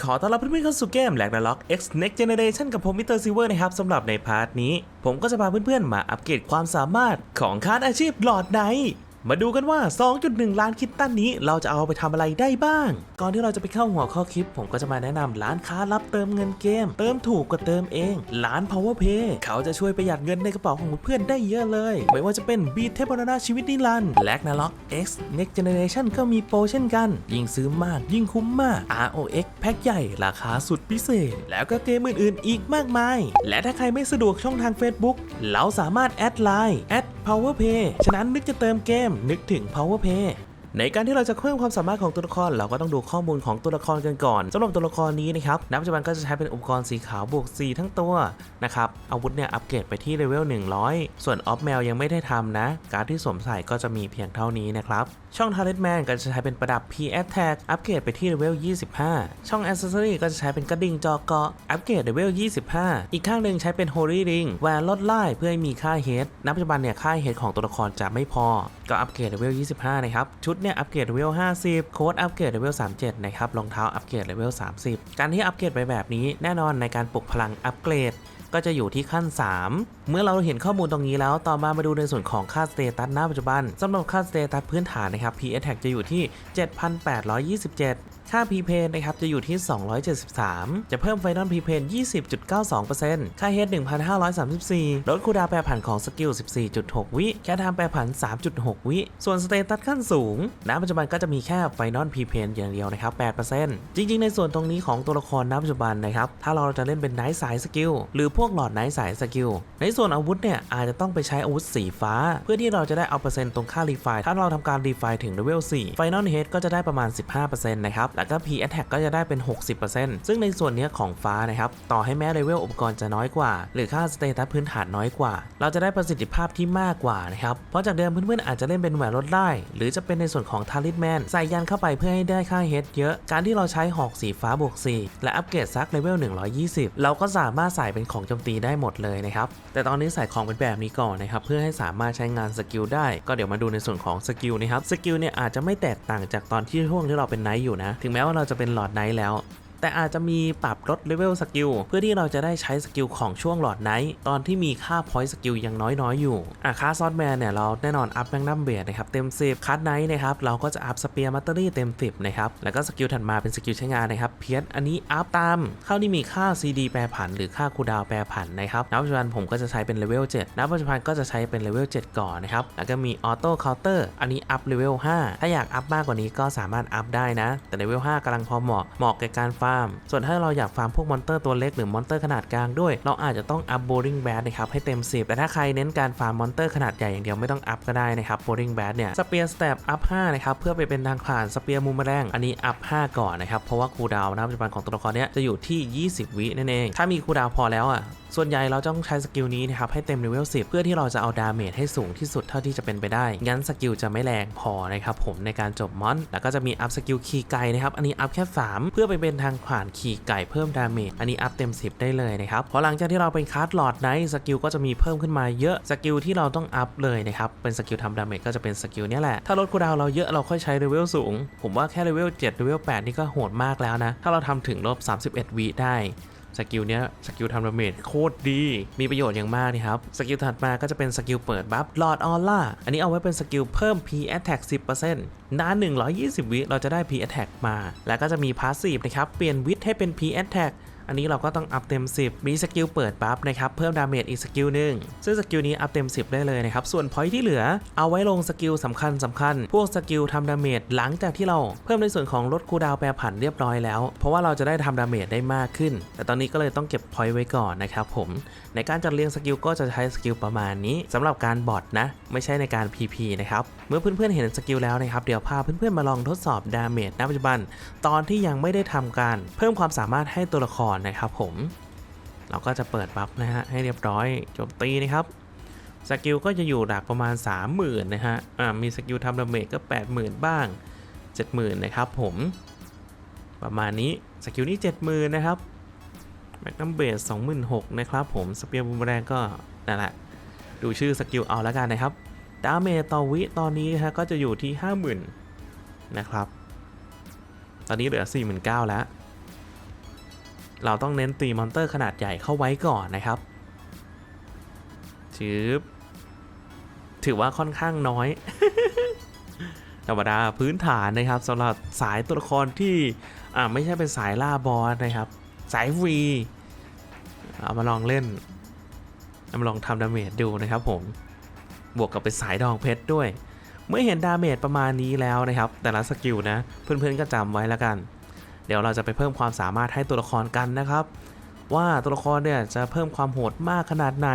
ขอต้อนรับเพื่อนๆเข้าสู่เกมแลกนาล็อก X Next Generation กับผมมิสเตอร์ซิเวอร์นะครับสำหรับในพาร์ทนี้ ผมก็จะพาเพื่อนๆมาอัปเกรดความสามารถของคาร์ดอาชีพหลอดไนท์ มาดูกันว่า 2.1 ล้านคิตตันนี้ เราจะเอาไปทำอะไรได้บ้าง ก่อนที่เราจะไปเข้าหัวข้อคลิป ผมก็จะมาแนะนำร้านค้ารับเติมเงินเกม เติมถูกกว่าเติมเอง ร้าน Power Pay เขาจะช่วยประหยัดเงินในกระเป๋าของเพื่อนได้เยอะเลย ไม่ว่าจะเป็น Beat เทพบรนาชีวิตนิรันด์แลกนาล็อก X Next Generation ก็มีโปรเช่นกัน ยิ่งซื้อมากยิ่งคุ้มมาก ROX แพ็คใหญ่ราคาสุดพิเศษ แล้วก็เกมอื่นๆอีกมากมาย และถ้าใครไม่สะดวกช่องทาง Facebook เราสามารถแอดไลน์แอด powerpay ฉะนั้นนึกจะเติมเกม นึกถึง powerpay ในการที่เราจะเพิ่มความสามารถของตัวละครเราก็ต้องดูข้อมูลของตัวละครกันก่อนสำหรับตัวละครนี้นะครับณปัจจุบันก็จะใช้เป็นอุปกรณ์สีขาวบวก 4 ทั้งตัวนะครับอาวุธเนี่ยอัปเกรดไปที่เลเวล100 ส่วนออฟแมวยังไม่ได้ทำนะ การที่สวมใส่ก็จะมีเพียงเท่านี้นะครับ ช่อง Talent Man ก็จะใช้เป็นประดับ P Attack อัปเกรดไปที่เลเวล 25 ช่อง Accessory ก็จะใช้เป็นกระดิ่งจอเกาะ อัปเกรดเลเวล 25 อีกข้างหนึ่งใช้เป็น Holy Ring แหวนลดไล่เพื่อให้มีค่า Head ณปัจจุบันเนี่ยค่า Head ของตัวละครจะไม่พอ ก็อัปเกรดเลเวล 25 นะครับ ชุดเนี่ยอัปเกรดเลเวล 50 โค้ดอัปเกรดเลเวล 37 นะครับ รองเท้าอัปเกรดเลเวล 30 การที่อัปเกรดไปแบบนี้แน่นอนในการปลุกพลังอัปเกรด ก็จะอยู่ที่ขั้น 3 เมื่อเราเห็นข้อมูลตรงนี้แล้ว ต่อมามาดูในส่วนของค่าสเตตัสณปัจจุบันสำหรับค่าสเตตัสพื้นฐานนะครับ PS tag จะอยู่ที่ 7,827 ค่า P p a นะครับจะอยู่ที่ 273 จะเพิ่ม Final P p a 20.92%ค่า Head 1,534 ลดคูดาแปรผันของสกิล 14.6 วิแค่ทำแปรผัน 3.6 วิ ส่วนสเตตัสขั้นสูงณปัจจุบันก็จะมีแค่ Final P p a อย่างเดียวนะครับ 8%จริงๆ ในส่วนตรงนี้ของตัวละครณปัจจุบันนะครับ ถ้าเราจะเล่นเป็นไนท์สายสกิลหรือพวกหลอดไนท์สายสกิลในส่วนอาวุธเนี่ยอาจจะต้องไปใช้อาวุธสีฟ้า เพื่อที่เราจะได้เอาเปอร์เซ็นต์ตรงค่ารีไฟถ้าเราทำการรีไฟถึงเลเวล4 Final Head ก็จะได้ประมาณ 15%นะครับ แล้วก็ P Attack ก็จะได้เป็น 60%ซึ่งในส่วนนี้ของฟ้านะครับ ต่อให้แม้เลเวลอุปกรณ์จะน้อยกว่า หรือค่าสเตตัสพื้นฐานน้อยกว่า เราจะได้ประสิทธิภาพที่มากกว่านะครับ เพราะจากเดิมเพื่อนๆอาจจะเล่นเป็นแหวนลดได้ หรือจะเป็นในส่วนของทาริสแมนใส่ยันเข้าไปเพื่อให้ได้ค่าเฮดเยอะ การที่เราใช้หอกสีฟ้าบวก4และอัปเกรดซักเลเวล120 เราก็สามารถใส่เป็นของโจมตีได้หมดเลยนะครับ แต่ตอนนี้ใส่ของเป็นแบบนี้ก่อนนะครับเพื่อให้สามารถใช้งานสกิลได้ ก็เดี๋ยวมาดูในส่วนของสกิลนะครับ สกิลเนี่ยอาจจะไม่แตกต่างจากตอนที่ช่วงที่เราเป็นไนท์อยู่นะถึงแม้ว่าเราจะเป็นหลอดไนท์แล้ว แต่อาจจะมีปรับลดเลเวลสกิลเพื่อที่เราจะได้ใช้สกิลของช่วงหลอดไนท์ตอนที่มีค่าพอยต์สกิลยังน้อยๆอยู่อะค่าซอสแมนเนี่ยเราแน่นอนอัพแมงนัมเบียนะครับเต็ม 10คัสไนท์นะครับเราก็จะอัพสเปียร์มัตเตอรี่เต็ม 10นะครับแล้วก็สกิลถัดมาเป็นสกิลใช้งานนะครับเพียสอันนี้อัพตามเข้าที่มีค่า CD แปรผัน หรือค่าคูดาวแปรผันนะครับณปัจจุบันผมก็จะใช้เป็นเลเวล7ณปัจจุบันก็จะใช้เป็นเลเวล7ก่อนนะครับแล้วก็มีออโต้เคาน์เตอร์อันนี้อัพเลเวล5ถ้าอยากอัพมากกว่านี้ก็สามารถอัพได้นะ แต่เลเวล5กำลังพอเหมาะเหมาะแก่การฟาร์ม ส่วนถ้าเราอยากฟาร์มพวกมอนเตอร์ตัวเล็กหรือมอนเตอร์ขนาดกลางด้วย เราอาจจะต้องอัพโบริงแบดนะครับให้เต็ม 10 แต่ถ้าใครเน้นการฟาร์มมอนเตอร์ขนาดใหญ่อย่างเดียวไม่ต้องอัพก็ได้นะครับโบริงแบดเนี่ยสเปียร์สเตปอัพ5นะครับเพื่อไปเป็นทางผ่านสเปียร์มูมแมลงอันนี้อัพ5ก่อนนะครับเพราะว่าคูดาวน์นะปัจจุบันของตัวละครเนี้ยจะอยู่ที่ 20 วินั่นเองถ้ามีคูดาวน์พอแล้วอะส่วนใหญ่เราต้องใช้สกิลนี้นะครับให้เต็มเลเวล10 เพื่อที่เราจะเอาดาเมจให้สูงที่สุดเท่าที่จะเป็นไปได้ งั้นสกิลจะไม่แรงพอนะครับผมในการจบมอน แล้วก็จะมีอัพสกิลขี่ไกนะครับ อันนี้อัพแค่ 3 เพื่อไปเป็นทางผ่านขี่ไก่เพิ่มดาเมจอันนี้อัพเต็ม 10 ได้เลยนะครับพอหลังจากที่เราเป็นคัสหลอดไนท์สกิลก็จะมีเพิ่มขึ้นมาเยอะสกิลที่เราต้องอัพเลยนะครับเป็นสกิลทำดาเมจก็จะเป็นสกิลนี้แหละถ้าลดคูดาวเราเยอะเราค่อยใช้เลเวลสูง ผมว่าแค่เลเวล7เลเวล8นี่ก็โหดมากแล้วนะถ้าเราทำถึงลบ31วิได้ สกิลเนี้ยสกิลทำดาเมจโคตรดี มีประโยชน์อย่างมากนะครับ สกิลถัดมาก็จะเป็นสกิลเปิดบัฟหลอดออร่า อันนี้เอาไว้เป็นสกิลเพิ่ม P Attack 10%นาน 120 วิเราจะได้ P Attack มา แล้วก็จะมีพาสซีฟนะครับ เปลี่ยนวิทให้เป็น P Attack อันนี้เราก็ต้องอัพเต็ม 10 มีสกิลเปิดบัฟนะครับ เพิ่มดาเมจอีกสกิลหนึ่งซึ่งสกิลนี้อัพเต็ม 10 ได้เลยนะครับ ส่วนพอยที่เหลือเอาไว้ลงสกิลสำคัญสำคัญ พวกสกิลทำดาเมจหลังจากที่เราเพิ่มในส่วนของลดคูดาวแปรผันเรียบร้อยแล้ว เพราะว่าเราจะได้ทำดาเมจได้มากขึ้น แต่ตอนนี้ก็เลยต้องเก็บพอยไว้ก่อนนะครับผม ในการจัดเรียงสกิลก็จะใช้สกิลประมาณนี้สำหรับการบอทนะ ไม่ใช่ในการ PP นะครับ เมื่อเพื่อนๆเห็นสกิลแล้วนะครับเดี๋ยวพาเพื่อนๆมาลองทดสอบดาเมจณปัจจุบัน ตอนที่ยังไม่ได้ทำการ เพิ่มความสามารถให้ตัวละครนะครับผม เราก็จะเปิดบัฟนะฮะให้เรียบร้อยโจมตีนะครับสกิลก็จะอยู่หลักประมาณ 30,000นะฮะอ่ามีสกิลทำดาเมจก็ 80,000 บ้าง 70,000 นะครับผม ประมาณนี้สกิลนี้ 70,000 นะครับแมกนัมเบส26,000นะครับผมสเปียร์บูมแรงก็นั่นแหละดูชื่อสกิลเอาแล้วกันนะครับดาเมจต่อวิตอนนี้นะฮะก็จะอยู่ที่ 50,000 นะครับ ตอนนี้เหลือ 49,000 แล้ว เราต้องเน้นตีมอนเตอร์ขนาดใหญ่เข้าไว้ก่อนนะครับชืบถือว่าค่อนข้างน้อยธรรมดาพื้นฐานนะครับสำหรับสายตัวละครที่อ่าไม่ใช่เป็นสายล่าบอสนะครับ สายฟรีเอามาลองเล่นเอามาลองทำดาเมจดูนะครับผมบวกกับเป็นสายดองเพชรด้วย เมื่อเห็นดาเมจประมาณนี้แล้วนะครับ แต่ละสกิลนะเพื่อนๆก็จำไว้แล้วกัน เดี๋ยวเราจะไปเพิ่มความสามารถให้ตัวละครกันนะครับ ว่าตัวละครเนี่ยจะเพิ่มความโหดมากขนาดไหน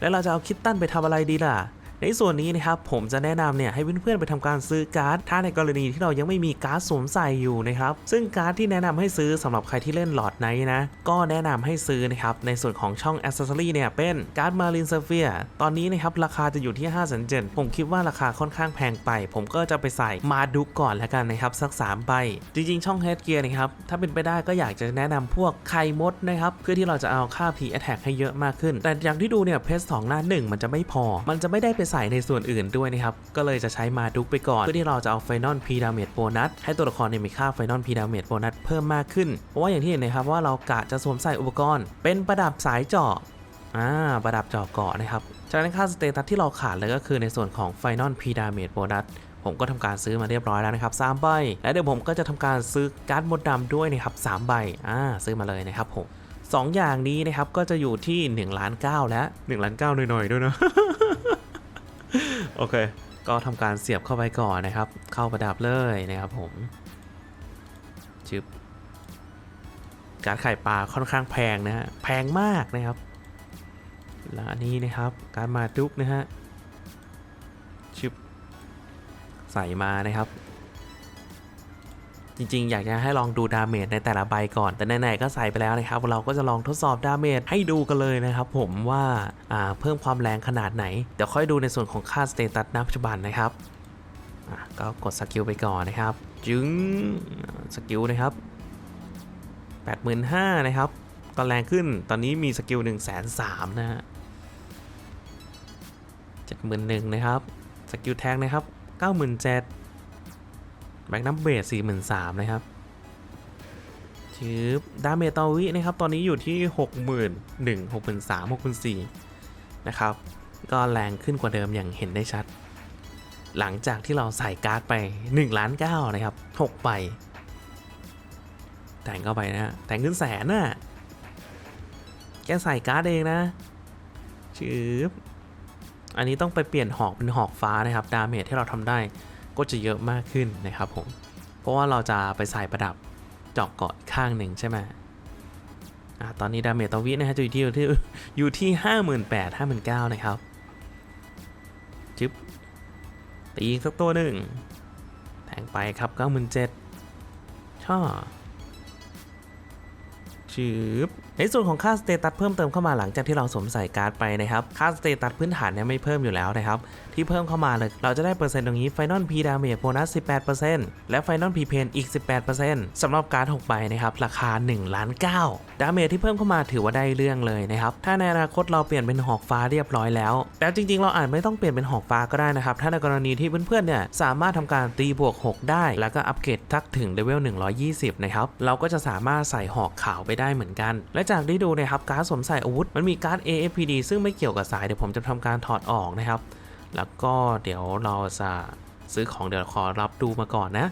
และเราจะเอาคิตตันไปทำอะไรดีล่ะ ในส่วนนี้นะครับผมจะแนะนำเนี่ยให้เพื่อนๆไปทำการซื้อการ์ดถ้าในกรณีที่เรายังไม่มีการ์ดสวมใส่อยู่นะครับซึ่งการ์ดที่แนะนำให้ซื้อสำหรับใครที่เล่นหลอดไนท์นะก็แนะนำให้ซื้อนะครับในส่วนของช่อง a อ c e s s o r y เนี่ยเป็นการ์ดมารินเซเฟียตอนนี้นะครับราคาจะอยู่ที่5 7 0 0 0ผมคิดว่าราคาค่อนข้างแพงไป ผมก็จะไปใส่มาดุกก่อนแล้วกันนะครับสัก3ใบจริงๆ ช่อง Head Gear นะครับถ้าเป็นไปได้ก็อยากจะแนะนำพวกไข่มดนะครับเพื่อที่เราจะเอาค่า P attack ให้เยอะมากขึ้น แต่อย่างที่ดูเนี่ยเพสสองหน้าหนึ่งมันจะไม่พอ มันจะไม่ได้ไปใส่ในส่วนอื่นด้วยนะครับ ก็เลยจะใช้มาดุกไปก่อน เพื่อที่เราจะเอาไฟนอลพีดาเมจโบนัสให้ตัวละครเนี่ยมีค่าไฟนอลพีดาเมจโบนัสเพิ่มมากขึ้น เพราะว่าอย่างที่เห็นนะครับว่าเรากะจะสวมใส่อุปกรณ์ เป็นประดับสายเจาะอ่าประดับเจาะเกาะนะครับ จากนั้นค่าสเตตัสที่เราขาดเลยก็คือในส่วนของไฟนอลพีดาเมจโบนัสผมก็ทำการซื้อมาเรียบร้อยแล้วนะครับ3ใบ และเดี๋ยวผมก็จะทำการซื้อการ์ดมดดำด้วยนะครับ3ใบอ่าซื้อมาเลยนะครับผมสองอย่างนี้นะครับก็จะอยู่ที่1ล้าน9แล้ว1ล้าน9หน่อยๆด้วยนะ โอเค ก็ทำการเสียบเข้าไปก่อนนะครับ เข้าประดับเลยนะครับผมชึบการไข่ปลาค่อนข้างแพงนะฮะ แพงมากนะครับ และอันนี้นะครับ การมาดุกนะฮะชึบใส่มานะครับ จริงๆ อยากจะให้ลองดูดาเมจในแต่ละใบก่อน แต่ไหนๆก็ใส่ไปแล้วนะครับ เราก็จะลองทดสอบดาเมจให้ดูกันเลยนะครับผมว่าาเพิ่มความแรงขนาดไหน เดี๋ยวค่อยดูในส่วนของค่าสเตตัสณปัจจุบันนะครับก็กดสกิลไปก่อนนะครับ จึงสกิลนะครับ85,000นะครับก็แรงขึ้นตอนนี้มีสกิล1 3 0 0 0นะฮะ71,000นะครับสกิลแทงนะครับ 97,000 แบ็กนัมเบส43,000นะครับชืบดาเมจต่อวินะครับ ตอนนี้อยู่ที่ 61,000 63,000 64,000นะครับ ก็แรงขึ้นกว่าเดิมอย่างเห็นได้ชัด หลังจากที่เราใส่การ์ดไป1ล้าน9นะครับ 6 ใบ แต่งเข้าไปนะ แต่งขึ้นแสนน่ะแกใส่การ์ดเองนะชืบอันนี้ต้องไปเปลี่ยนหอกเป็นหอกฟ้านะครับ ดาเมจที่เราทำได้ ก็จะเยอะมากขึ้นนะครับผม เพราะว่าเราจะไปใส่ประดับเจาะเกาะข้างหนึ่งใช่ไหมอ่าตอนนี้ดาเมจต่อวินะฮะจะอยู่ที่อยู่ที่อยู่ที่ห้าหมื่นแปดห้าหมื่นเก้านะครับจึ๊บตีอีกสักตัวหนึ่งแทงไปครับเก้าหมื่นเจ็ดช่อ ชืบในส่วนของค่าสเตตัสเพิ่มเติมเข้ามาหลังจากที่เราสวมใส่การ์ดไปนะครับ ค่าสเตตัสพื้นฐานเนี่ยไม่เพิ่มอยู่แล้วนะครับ ที่เพิ่มเข้ามาเลยเราจะได้เปอร์เซ็นต์ตรงนี้ Final P Damage Bonus 18%และ Final P Pain อีก 18%สำหรับการ์ด6ใบนะครับ ราคา1ล้าน9ดาเมจที่เพิ่มเข้ามาถือว่าได้เรื่องเลยนะครับ ถ้าในอนาคตเราเปลี่ยนเป็นหอกฟ้าเรียบร้อยแล้ว แต่จริงๆ เราอาจไม่ต้องเปลี่ยนเป็นหอกฟ้าก็ได้นะครับ ถ้าในกรณีที่เพื่อนๆ เนี่ยสามารถทำการตีบวก 6 ได้ แล้วก็อัปเกรดทักถึงเลเวล 120 นะครับ เราก็จะสามารถใส่หอกขาวไปได้เหมือนกัน และจากที่ดูนะครับการ์ดสวมใส่อาวุธมันมีการ์ด AFPD ซึ่งไม่เกี่ยวกับสายเดี๋ยวผมจะทำการถอดออกนะครับ แล้วก็เดี๋ยวเราจะซื้อของเดี๋ยวขอรับดูมาก่อนนะ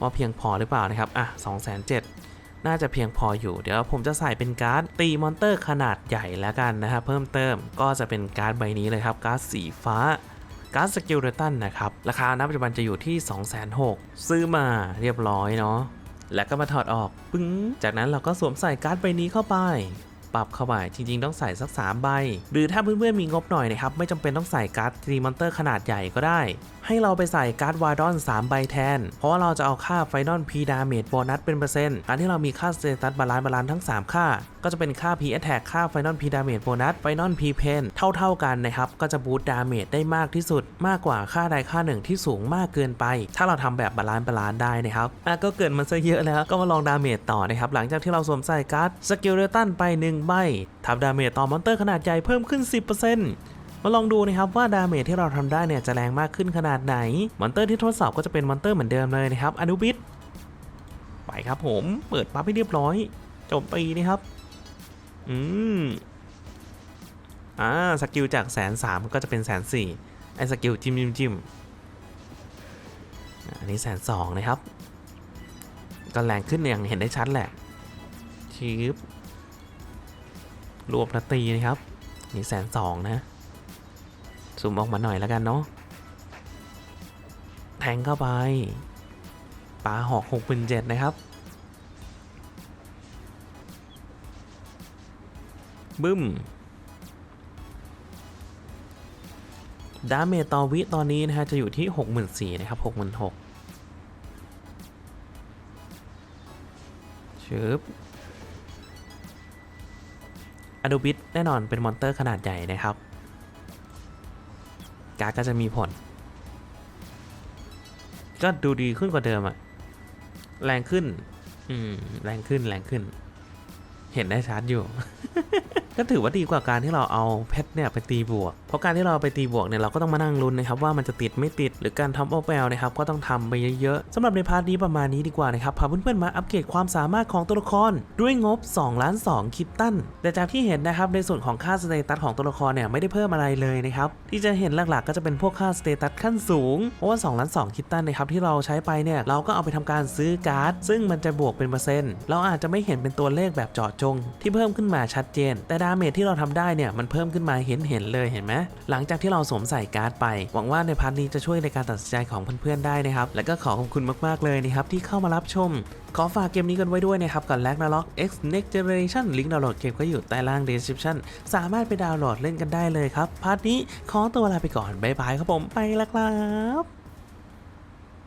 ว่าเพียงพอหรือเปล่านะครับอะ2 7 0 0 0น่าจะเพียงพออยู่ เดี๋ยวผมจะใส่เป็นการ์ดตีมอนเตอร์ขนาดใหญ่แล้วกันนะครับเพิ่มเติมก็จะเป็นการ์ดใบนี้เลยครับการ์ดสีฟ้าการ์ดสกิลเรตันนะครับ ราคาณปัจจุบันจะอยู่ที่ 2 6 0 0 0ซื้อมาเรียบร้อยเนาะ แล้วก็มาถอดออกปึ้งจากนั้นเราก็สวมใส่การ์ดใบนี้เข้าไป ปรับเข้าไปจริง ๆ ต้องใส่สัก 3 ใบ หรือถ้าเพื่อนๆมีงบหน่อยนะครับ ไม่จำเป็นต้องใส่การ์ดตีมอนเตอร์ขนาดใหญ่ก็ได้ ให้เราไปใส่การ์ดวาดอน 3 ใบแทน เพราะว่าเราจะเอาค่าไฟนอลพีดาเมจโบนัสเป็นเปอร์เซ็นต์การที่เรามีค่าสเตตัสบาลานซ์บาลานซ์ทั้ง 3 ค่า ก็จะเป็นค่า P Attack ค่าไฟนอลพีดาเมจโบนัสไฟนอลพีเพนเท่า ๆกันนะครับก็จะบูตดาเมจได้มากที่สุด มากกว่าค่าใดค่าหนึ่งที่สูงมากเกินไป ถ้าเราทำแบบบาลานซ์บาลานซ์ได้นะครับอะก็เกิดมันซะเยอะแล้วก็มาลองดาเมจต่อนะครับหลังจากที่เราสวมใส่การ์ดสกิลเรตันไป1ใบทำดาเมจต่อมอนเตอร์ขนาดใหญ่เพิ่มขึ้น 10%มาลองดูนะครับว่าดาเมจที่เราทำได้เนี่ยจะแรงมากขึ้นขนาดไหน มอนเตอร์ที่ทดสอบก็จะเป็นมอนเตอร์เหมือนเดิมเลยนะครับอนุบิสไปครับผม เปิดปั๊บให้เรียบร้อยโจมตีนะครับ อืมอ่าสกิลจากแสนสามก็จะเป็นแสนสี่ไอ้สกิลจิ้มจิ้มจิ้มอันนี้แสนสองนะครับ ก็แรงขึ้นอย่างเห็นได้ชัดแหละชิบ รวบแล้วตีนะครับนี่แสนสองนะซูมออกมาหน่อยแล้วกันเนาะแทงเข้าไปปลาหอกหกเป็นเจ็ดนะครับ บึ้มดาเมจต่อวิตอนนี้นะฮะ จะอยู่ที่ 64,000นะครับ 66,000ชึบ อะดูบิทแน่นอนเป็นมอนเตอร์ขนาดใหญ่นะครับ การดก็จะมีผล ก็ดูดีขึ้นกว่าเดิมอะแรงขึ้น อืม แรงขึ้นแรงขึ้น เห็นได้ชัดอยู่ ก็ถือว่าดีกว่าการที่เราเอาเพชรเนี่ยไปตีบวก เพราะการที่เราไปตีบวกเนี่ยเราก็ต้องมานั่งลุ้นนะครับว่ามันจะติดไม่ติดหรือการทำโอเปลนะครับก็ต้องทำไปเยอะๆสำหรับในพาร์ทนี้ประมาณนี้ดีกว่านะครับพาเพื่อนๆมาอัปเกรดความสามารถของตัวละคร ด้วยงบ2ล้าน2คิตตันแต่จากที่เห็นนะครับในส่วนของค่าสเตตัสของตัวละครเนี่ยไม่ได้เพิ่มอะไรเลยนะครับที่จะเห็นหลักๆ ก็จะเป็นพวกค่าสเตตัสขั้นสูงเพราะว่า2ล้าน2คิตตันนะครับที่เราใช้ไปเนี่ยเราก็เอาไปทำการซื้อการ์ด ซึ่งมันจะบวกเป็นเปอร์เซ็นต์เราอาจจะไม่เห็นเป็นตัวเลขแบบเจาะจง ที่เพิ่มขึ้นมาชัดเจนแต่าเมจที่เราทำได้เนี่ยมันเพิ่มขึ้นมาเห็นเห็นๆเลยเห็นไหมหลังจากที่เราสวมใส่การ์ดไป หวังว่าในพาร์ทนี้จะช่วยในการตัดสินใจของเพื่อนๆได้นะครับ และก็ขอขอบคุณมากๆเลยนะครับที่เข้ามารับชม ขอฝากเกมนี้กันไว้ด้วยนะครับกับ l a g n a r o k X Next Generation ลิงก์ดาวน์โหลดเกมก็อยู่ใต้ล่าง description สามารถไปดาวน์โหลดเล่นกันได้เลยครับพาร์ทนี้ขอตัวลาไปก่อนบ๊ายบายครับผมไปแล้วครับ